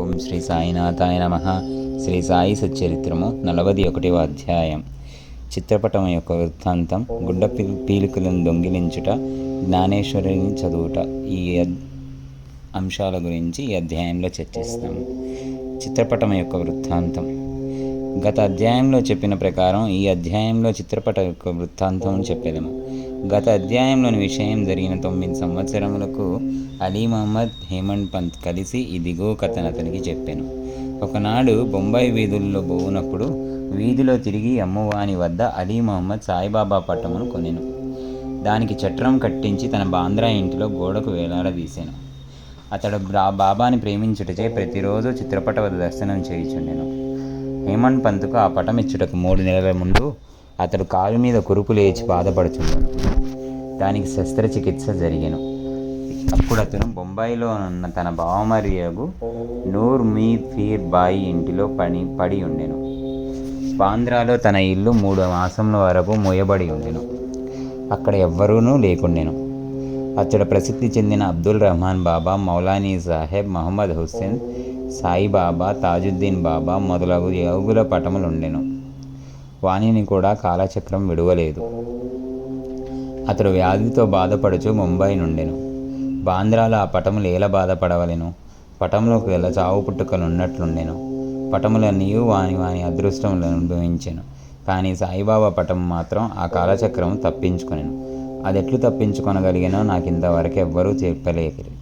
ఓం శ్రీ సాయినాథాయ నమ. శ్రీ సాయి సచ్చరిత్రము నలభది ఒకటవ అధ్యాయం. చిత్రపటం యొక్క వృత్తాంతం గుడ్డ పీ- పీలికలను దొంగిలించుట జ్ఞానేశ్వరుని చదువుట ఈ అంశాల గురించి ఈ అధ్యాయంలో చర్చిస్తాము చిత్రపటం యొక్క వృత్తాంతం. గత అధ్యాయంలో చెప్పిన ప్రకారం ఈ అధ్యాయంలో చిత్రపట యొక్క వృత్తాంతం చెప్పేదము. గత అధ్యాయంలోని విషయం జరిగిన తొమ్మిది సంవత్సరములకు అలీ మహమ్మద్ హేమంత్ పంత్ కలిసి ఇదిగో కథను అతనికి చెప్పాను. ఒకనాడు బొంబాయి వీధుల్లో పోవునప్పుడు వీధిలో తిరిగి అమ్మవాని వద్ద అలీ మహమ్మద్ సాయిబాబా పట్టమును కొనెను. దానికి చట్రం కట్టించి తన బాంద్రా ఇంటిలో గోడకు వేలాడదీశాను అతడు బాబాని ప్రేమించుటచే ప్రతిరోజు చిత్రపట వద్ద దర్శనం చేయించుండెను. హేమంత్ పంత్కు ఆ పటం ఇచ్చుటకు మూడు నెలల ముందు అతడు కాలు మీద కురుపు లేచి బాధపడుచుండెను. దానికి శస్త్రచికిత్స జరిగిన. అప్పుడు అతను బొంబాయిలో ఉన్న తన బావమరియగు నూర్ మీర్ ఫీర్ బాయి ఇంటిలో పని పడి ఉండెను. బాంద్రాలో తన ఇల్లు మూడు మాసముల వరకు మూయబడి ఉండెను. అక్కడ ఎవ్వరూనూ లేకుండెను. అతడు ప్రసిద్ధి చెందిన అబ్దుల్ రహమాన్ బాబా మౌలానీ సాహెబ్ మహమ్మద్ హుస్సేన్ సాయిబాబా తాజుద్దీన్ బాబా మొదలగు యోగుల పటములుండెను. వాణిని కూడా కాలచక్రం విడువలేదు. అతడు వ్యాధితో బాధపడుచు ముంబై నుండెను. బాంద్రాల ఆ పటములు ఏల బాధపడవలెను? పటంలోకి వెళ్ళ చావు పుట్టుకలు ఉన్నట్లుండెను పటములన్నీయు వాని వాని అదృష్టములను అనుభవించాను. కానీ సాయిబాబా పటం మాత్రం ఆ కాలచక్రం తప్పించుకొనెను. అది ఎట్లు తప్పించుకొనగలిగానో నాకు ఇంతవరకు ఎవ్వరూ చెప్పలేకరు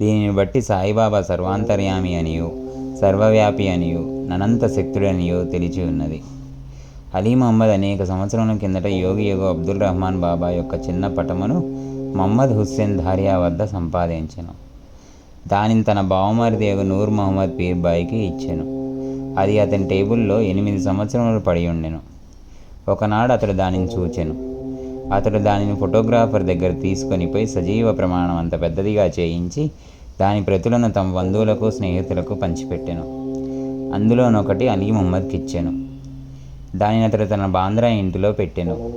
దీనిని బట్టి సాయిబాబా సర్వాంతర్యామి అనియు సర్వవ్యాపి అనియు అనంత శక్తుడనియో తెలిసి ఉన్నది. అలీ మహమ్మద్ అనేక సంవత్సరముల కిందట యోగి యోగ అబ్దుల్ రహమాన్ బాబా యొక్క చిన్న పటమును మహమ్మద్ హుస్సేన్ ధారియా వద్ద సంపాదించెను. దానిని తన బావమరిది యొక్క నూర్ మహమ్మద్ పీర్బాయికి ఇచ్చాను. అది అతని టేబుల్లో ఎనిమిది సంవత్సరములు పడి ఉండెను. ఒకనాడు అతడు దానిని చూచెను. అతడు దానిని ఫోటోగ్రాఫర్ దగ్గర తీసుకొని పోయి సజీవ ప్రమాణం అంత పెద్దదిగా చేయించి దాని ప్రతులను తమ బంధువులకు స్నేహితులకు పంచిపెట్టెను. అందులోనొకటి అలీ మహమ్మద్కి ఇచ్చాను దానిని అతడు తన బాంద్రా ఇంటిలో పెట్టెను.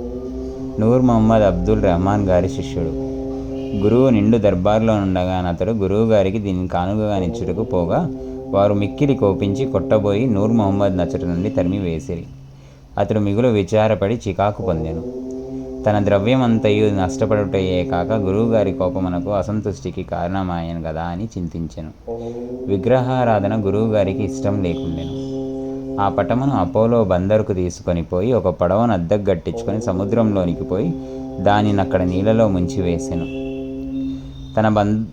నూర్ మహమ్మద్ అబ్దుల్ రహమాన్ గారి శిష్యుడు. గురువు నిండు దర్బార్లో ఉండగా అతడు గురువు గారికి దీన్ని కానుకగా నిచ్చుటకు పోగా వారు మిక్కిలి కోపించి కొట్టబోయి నూర్ మహమ్మద్ నచ్చట నుండి తరిమి వేసిరి. అతడు మిగులు విచారపడి చికాకు పొందాను. తన ద్రవ్యమంతయు నష్టపడుటయే కాక గురువుగారి కోపమునకు అసంతుష్టికి కారణమాయను కదా అని చింతించెను. విగ్రహారాధన గురువుగారికి ఇష్టం లేకుండెను. ఆ పటమును అపోలో బందరుకు తీసుకొని పోయి ఒక పడవను అద్దకు గట్టించుకొని సముద్రంలోనికి పోయి దానిని అక్కడ నీళ్ళలో ముంచివేసెను తన బం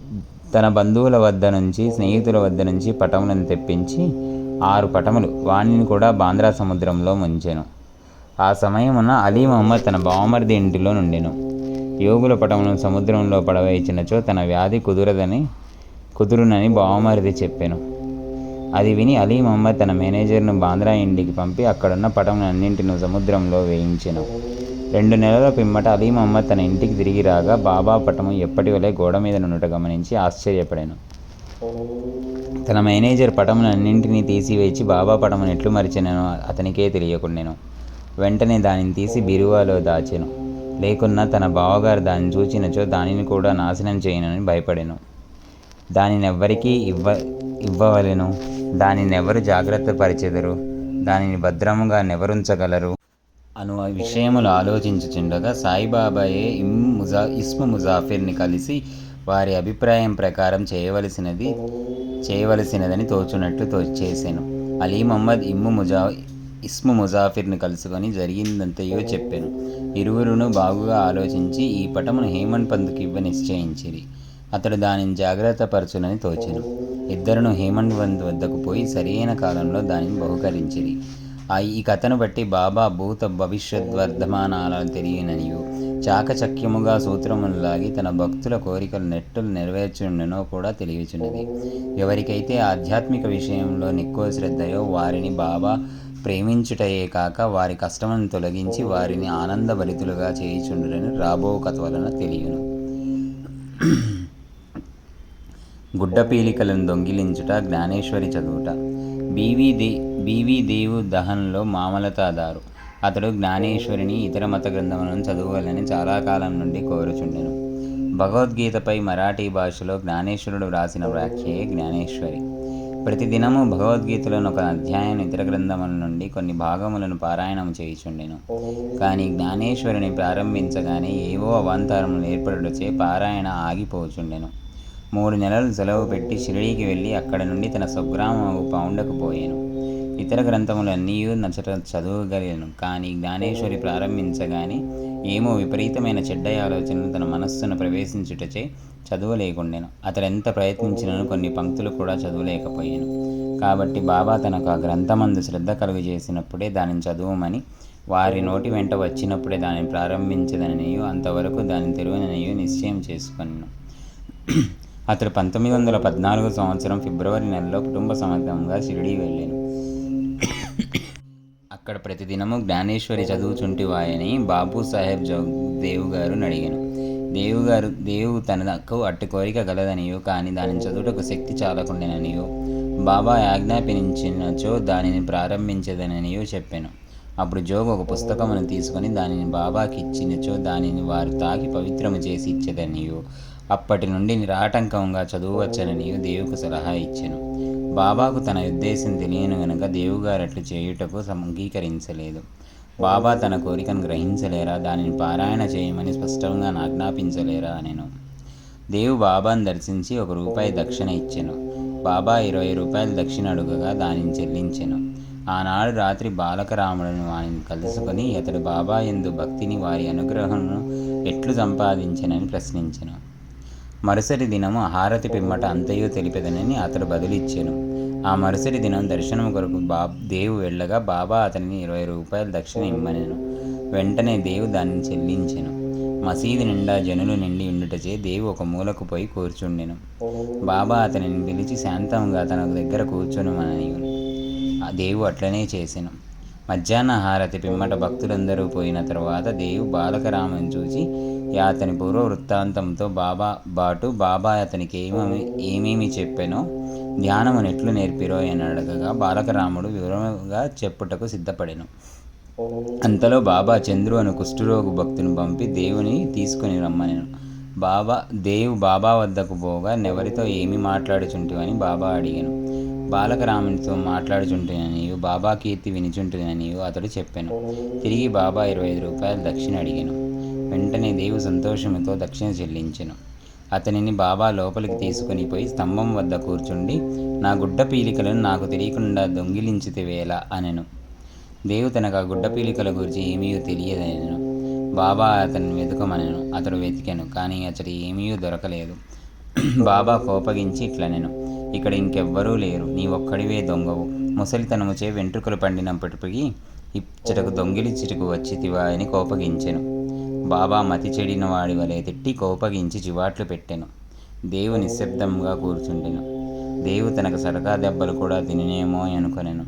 తన బంధువుల వద్ద నుంచి స్నేహితుల వద్ద నుంచి పటములను తెప్పించి ఆరు పటములు వాణిని కూడా బాంద్రా సముద్రంలో ముంచెను. ఆ సమయమున అలీ మహమ్మద్ తన బావమరిది ఇంటిలో నుండెను. యోగుల పటములను సముద్రంలో పడవేయించినచో తన వ్యాధి కుదురదని కుదురునని బావమరిది చెప్పాను. అది విని అలీ మహమ్మద్ తన మేనేజర్ను బాంద్రా ఇంటికి పంపి అక్కడున్న పటములన్నింటిని సముద్రంలో వేయించెను. రెండు నెలల పిమ్మట అలీ మహమ్మద్ తన ఇంటికి తిరిగి రాగా బాబా పటము ఎప్పటి వలె గోడ మీద నుండుట గమనించి ఆశ్చర్యపడాను. తన మేనేజర్ పటములన్నింటినీ తీసివేసి బాబా పటమును ఎట్లు మరిచినను అతనికే తెలియకుండాను. వెంటనే దానిని తీసి బిరువాలో దాచెను. లేకున్నా తన బావగారు దాన్ని చూచినచో దానిని కూడా నాశనం చేయనని భయపడెను. దానిని ఎవ్వరికీ ఇవ్వ ఇవ్వవలెను? దానిని ఎవరు జాగ్రత్త పరిచెదరు? దానిని భద్రముగా నెవరుంచగలరు? అను విషయములు ఆలోచించుచుండగా సాయిబాబాయే ఇమ్ ముజా ఇస్ము ముజాఫిర్ని కలిసి వారి అభిప్రాయం ప్రకారం చేయవలసినది చేయవలసినదని తోచునట్లు తో చేశాను అలీ మహమ్మద్ ఇమ్ము ముజా ఇస్ము ముజాఫిర్ని కలుసుకొని జరిగిందంతయో చెప్పాను. ఇరువురును బాగుగా ఆలోచించి ఈ పటమును హేమంత్ పంత్కి ఇవ్వ నిశ్చయించిరి. అతడు దానిని జాగ్రత్త పరచునని తోచెను. ఇద్దరును హేమంత్ వంద్ వద్దకు పోయి సరియైన కాలంలో దానిని బహుకరించిరి. ఆ ఈ కథను బట్టి బాబా భూత భవిష్యత్ వర్ధమానాలను తెలియననియు. చాకచక్యముగా సూత్రములు లాగి తన భక్తుల కోరికలు నెట్టులు నెరవేర్చుండెనో కూడా తెలియచున్నది. ఎవరికైతే ఆధ్యాత్మిక విషయంలో నిక్కో శ్రద్ధయో వారిని బాబా ప్రేమించుటయే కాక వారి కష్టమును తొలగించి వారిని ఆనందభరితులుగా చేయుచుండునని రాబో కథ వలన తెలియను. గుడ్డపీలికలను దొంగిలించుట జ్ఞానేశ్వరి చదువుట. బీవీ దే బీవీ దేవు దహన్లో మామలతాదారు. అతడు జ్ఞానేశ్వరిని ఇతర మత గ్రంథములను చదవాలని చాలా కాలం నుండి కోరుచుండెను. భగవద్గీతపై మరాఠీ భాషలో జ్ఞానేశ్వరుడు వ్రాసిన వ్యాఖ్యే జ్ఞానేశ్వరి. ప్రతిదినము భగవద్గీతలోని ఒక అధ్యాయం ఇతర గ్రంథముల నుండి కొన్ని భాగములను పారాయణం చేయుచుండెను. కానీ జ్ఞానేశ్వరిని ప్రారంభించగానే ఏవో అవాంతరములు ఏర్పడుటచే పారాయణ ఆగిపోచుండెను. మూడు నెలలు సెలవు పెట్టి షిరిడీకి వెళ్ళి అక్కడ నుండి తన స్వగ్రామం పౌండకు పోయాను. ఇతర గ్రంథములన్నీ నచ్చట చదువగలిగాను. కానీ జ్ఞానేశ్వరి ప్రారంభించగానే ఏమో విపరీతమైన చెడ్డ ఆలోచనలు తన మనస్సును ప్రవేశించుటచే చదవలేకుండాను. అతడెంత ప్రయత్నించినను కొన్ని పంక్తులు కూడా చదవలేకపోయాను. కాబట్టి బాబా తనకు ఆ గ్రంథమందు శ్రద్ధ కలుగు చేసినప్పుడే దానిని చదువుమని వారి నోటి వెంట వచ్చినప్పుడే దానిని ప్రారంభించదననియో అంతవరకు దాన్ని తెరువననియో నిశ్చయం చేసుకున్నాను అతడు పంతొమ్మిది వందల పద్నాలుగు సంవత్సరం ఫిబ్రవరి నెలలో కుటుంబ సమేతంగా షిరిడీ వెళ్ళాను. అక్కడ ప్రతిదినము జ్ఞానేశ్వరి చదువుచుంటివాయని బాబు సాహెబ్ దేవు గారు అడిగాను దేవు గారు దేవు తనకు అట్టి కోరిక గలదనియో కానీ దానిని చదువుటకు శక్తి చాలకుండాననియో. బాబా ఆజ్ఞాపించినచో దానిని ప్రారంభించదననియో చెప్పాను. అప్పుడు జోగు ఒక పుస్తకమును తీసుకొని దానిని బాబాకి ఇచ్చినచో దానిని వారు తాకి పవిత్రము చేసి ఇచ్చేదనియో. అప్పటి నుండి నిరాటంకంగా చదువువచ్చననియో దేవుకు సలహా ఇచ్చాను. బాబాకు తన ఉద్దేశం తెలియను గనుక దేవుగారు అట్లు చేయుటకు అంగీకరించలేదు బాబా తన కోరికను గ్రహించలేరా? దానిని పారాయణ చేయమని స్పష్టంగా ఆజ్ఞాపించలేరా నేను దేవు బాబాను దర్శించి ఒక రూపాయి దక్షిణ ఇచ్చెను. బాబా ఇరవై రూపాయలు దక్షిణ అడుగగా దానిని చెల్లించెను. ఆనాడు రాత్రి బాలకరాములను వారిని కలుసుకొని అతడు బాబా ఎందు భక్తిని వారి అనుగ్రహమును ఎట్లు సంపాదించనని ప్రశ్నించెను. మరుసటి దినము హారతి పిమ్మట అంతయు తెలిపెదనని అతడు బదులిచ్చెను. ఆ మరుసటి దినం దర్శనం కొరకు బా దేవు వెళ్ళగా బాబా అతనిని ఇరవై రూపాయలు దక్షిణ ఇమ్మనెను. వెంటనే దేవు దానిని చెల్లించెను. మసీదు నిండా జనులు నిండి ఉండుటచే దేవు ఒక మూలకు పోయి కూర్చుండెను. బాబా అతనిని పిలిచి శాంతంగా తన దగ్గర కూర్చొనుమని ఆ దేవు అట్లనే చేసెను. మధ్యాహ్న హారతి పిమ్మట భక్తులందరూ పోయిన తరువాత దేవు బాలకరామని చూసి అతని పూర్వ వృత్తాంతంతో బాబా బాటు బాబా అతనికి ఏమేమి ఏమేమి చెప్పానో? ధ్యానము నెట్లు నేర్పిరో? అని అడగగా బాలకరాముడు వివరంగా చెప్పుటకు సిద్ధపడెను. అంతలో బాబా చంద్రు అను కుష్ఠరోగు భక్తుని పంపి దేవుని తీసుకుని రమ్మనేను. బాబా దేవు బాబా వద్దకు పోగా నెవరితో ఏమి మాట్లాడుచుంటివని బాబా అడిగాను. బాలకరామునితో మాట్లాడుచుంటుననియు బాబా కీర్తి వినిచుంటుననియు అతడు చెప్పాను. తిరిగి బాబా ఇరవై ఐదు రూపాయలు దక్షిణ అడిగాను. వెంటనే దేవు సంతోషముతో దక్షిణ చెల్లించెను. అతనిని బాబా లోపలికి తీసుకుని పోయి స్తంభం వద్ద కూర్చుండి నా గుడ్డ పీలికలను నాకు తెలియకుండా దొంగిలించితే వేళ అనెను. దేవు తనకు ఆ గుడ్డ పీలికల గురించి ఏమీ తెలియదనెను. బాబా అతన్ని వెతుకమనెను అతడు వెతికాను కానీ అతడి ఏమీ దొరకలేదు. బాబా కోపగించి ఇట్లనెను ఇక్కడ ఇంకెవ్వరూ లేరు నీ ఒక్కడివే దొంగవు. ముసలితనముచే వెంట్రుకలు పండినప్పటికీ ఇచ్చటకు దొంగిలిచ్చిటకు వచ్చితివా అని కోపగించెను. బాబా మతి చెడిన వాడి వలె తిట్టి కోపగించి చివాట్లు పెట్టెను. దేవు నిశ్శబ్దంగా కూర్చుండెను. దేవు తనకు సరకా దెబ్బలు కూడా తిననేమో అనుకొనెను.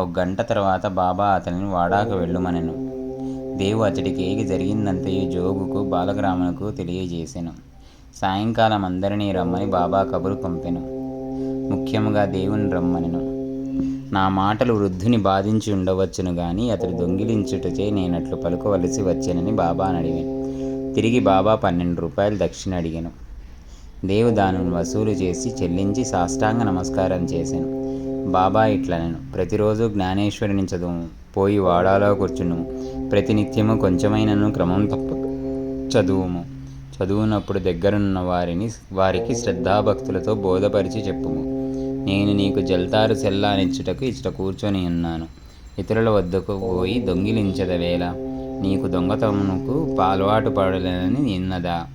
ఒక గంట తర్వాత బాబా అతనిని వాడాకు వెళ్ళుమనెను. దేవు అతడికి ఏగి జరిగిందంతయు జోగుకు బాలగ్రామునకు తెలియజేసెను. సాయంకాలం అందరినీ రమ్మని బాబా కబురు పంపెను. ముఖ్యంగా దేవుని రమ్మనెను. నా మాటలు వృద్ధుని బాధించి ఉండవచ్చును గాని అతడు దొంగిలించుటచే నేనట్లు పలుకవలసి వచ్చానని బాబా అడిగాను. తిరిగి బాబా పన్నెండు రూపాయలు దక్షిణ అడిగాను. దేవు దానిని వసూలు చేసి చెల్లించి సాష్టాంగ నమస్కారం చేశాను. బాబా ఇట్లనను. ప్రతిరోజు జ్ఞానేశ్వరిని చదువు పోయి వాడాలో కూర్చును ప్రతినిత్యము కొంచెమైనను క్రమం తప్ప చదువుము. చదువునప్పుడు దగ్గరున్న వారిని వారికి శ్రద్ధాభక్తులతో బోధపరిచి చెప్పుము. నేను నీకు జల్తారు సెల్లానిచ్చుటకు ఇచ్చట కూర్చొని ఉన్నాను. ఇతరుల వద్దకు పోయి దొంగిలించదవేళ నీకు దొంగతమునకు అలవాటు పడలేనని నిన్నదా?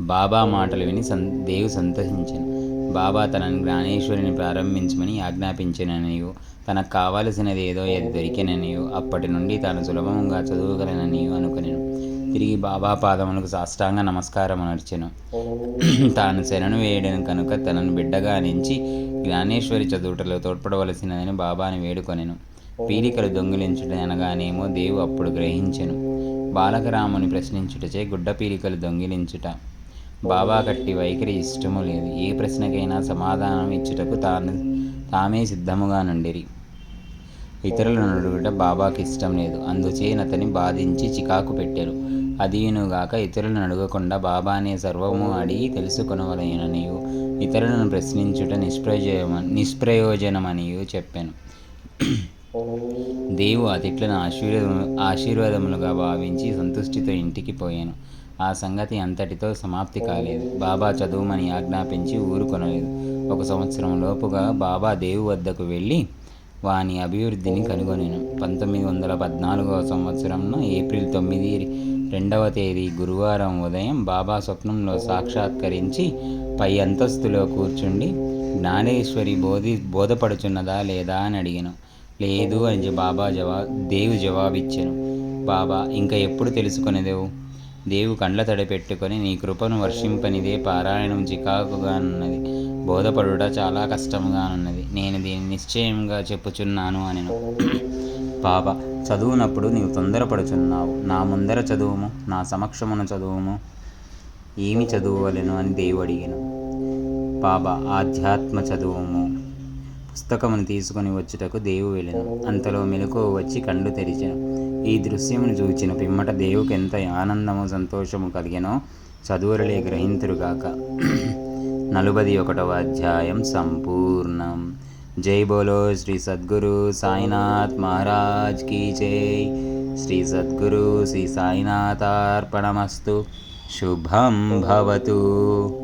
బాబా మాటలు విని సం దేవు సంతోషించాను. బాబా తనను జ్ఞానేశ్వరిని ప్రారంభించమని ఆజ్ఞాపించిననియు. తనకు కావలసినది ఏదో ఏది దొరికిననియు. అప్పటి నుండి తాను సులభంగా చదువుగలననియో అనుకునేను. తిరిగి బాబా పాదములకు సాష్టాంగ నమస్కారం అనర్చెను తాను శరణు వేయడం కనుక తనను బిడ్డగా నించి జ్ఞానేశ్వరి చదువుటలో తోడ్పడవలసినదని బాబాని వేడుకొనెను. పీలికలు దొంగిలించుట అనగానేమో దేవు అప్పుడు గ్రహించెను. బాలకరాముని ప్రశ్నించుటచే గుడ్డ పీలికలు దొంగిలించుట. బాబా కట్టి వైఖరి ఇష్టము లేదు. ఏ ప్రశ్నకైనా సమాధానం ఇచ్చుటకు తాను తామే సిద్ధముగా నుండిరి. ఇతరులను అడుగుట బాబాకి ఇష్టం లేదు. అందుచేనతని బాధించి చికాకు పెట్టారు అదీనుగాక ఇతరులను అడగకుండా బాబానే సర్వము అడిగి తెలుసుకొనవలెననియు. ఇతరులను ప్రశ్నించుట నిష్ప్రయోజమ నిష్ప్రయోజనమనియు చెప్పాను. దేవు అతిట్లను ఆశీర్వాదము ఆశీర్వాదములుగా భావించి సంతుష్టితో ఇంటికి పోయాను. ఆ సంగతి అంతటితో సమాప్తి కాలేదు. బాబా చదువుమని ఆజ్ఞాపించి ఊరుకొనలేదు ఒక సంవత్సరం లోపుగా బాబా దేవు వద్దకు వెళ్ళి వాని అభివృద్ధిని కనుగొనెను. పంతొమ్మిది వందల పద్నాలుగవ సంవత్సరంలో ఏప్రిల్ తొమ్మిది రెండవ తేదీ గురువారం ఉదయం బాబా స్వప్నంలో సాక్షాత్కరించి పై అంతస్తులో కూర్చుండి జ్ఞానేశ్వరి బోధి బోధపడుచున్నదా లేదా అని అడిగాను. లేదు అని బాబా జవా దేవు జవాబిచ్చాను. బాబా ఇంకా ఎప్పుడు తెలుసుకునేదేవు? దేవు కండ్ల తడిపెట్టుకొని నీ కృపను వర్షింపనిదే పారాయణం చికాకుగానున్నది బోధపడుట చాలా కష్టముగానున్నది నేను దీన్ని నిశ్చయంగా చెప్పుచున్నాను అనెను. పాప చదువునప్పుడు నీవు తొందరపడుచున్నావు. నా ముందర చదువుము నా సమక్షమున చదువుము. ఏమి చదువువలను అని దేవు అడిగాను. పాప ఆధ్యాత్మ చదువుము. పుస్తకమును తీసుకొని వచ్చుటకు దేవు వెళ్ళను. అంతలో మెలకు వచ్చి కళ్ళు తెరిచాను. ఈ దృశ్యమును చూచిన పిమ్మట దేవుకి ఎంత ఆనందము సంతోషము కలిగెనో చదువురలే గ్రహింతురుగాక నలుబది ఒకటవ అధ్యాయం సంపూర్ణం. జై బోలో శ్రీ సద్గురు సాయినాథ్ మహారాజ్ కీ జై. శ్రీ సద్గురు శ్రీ సాయినాథార్పణమస్తు. శుభం భవతు.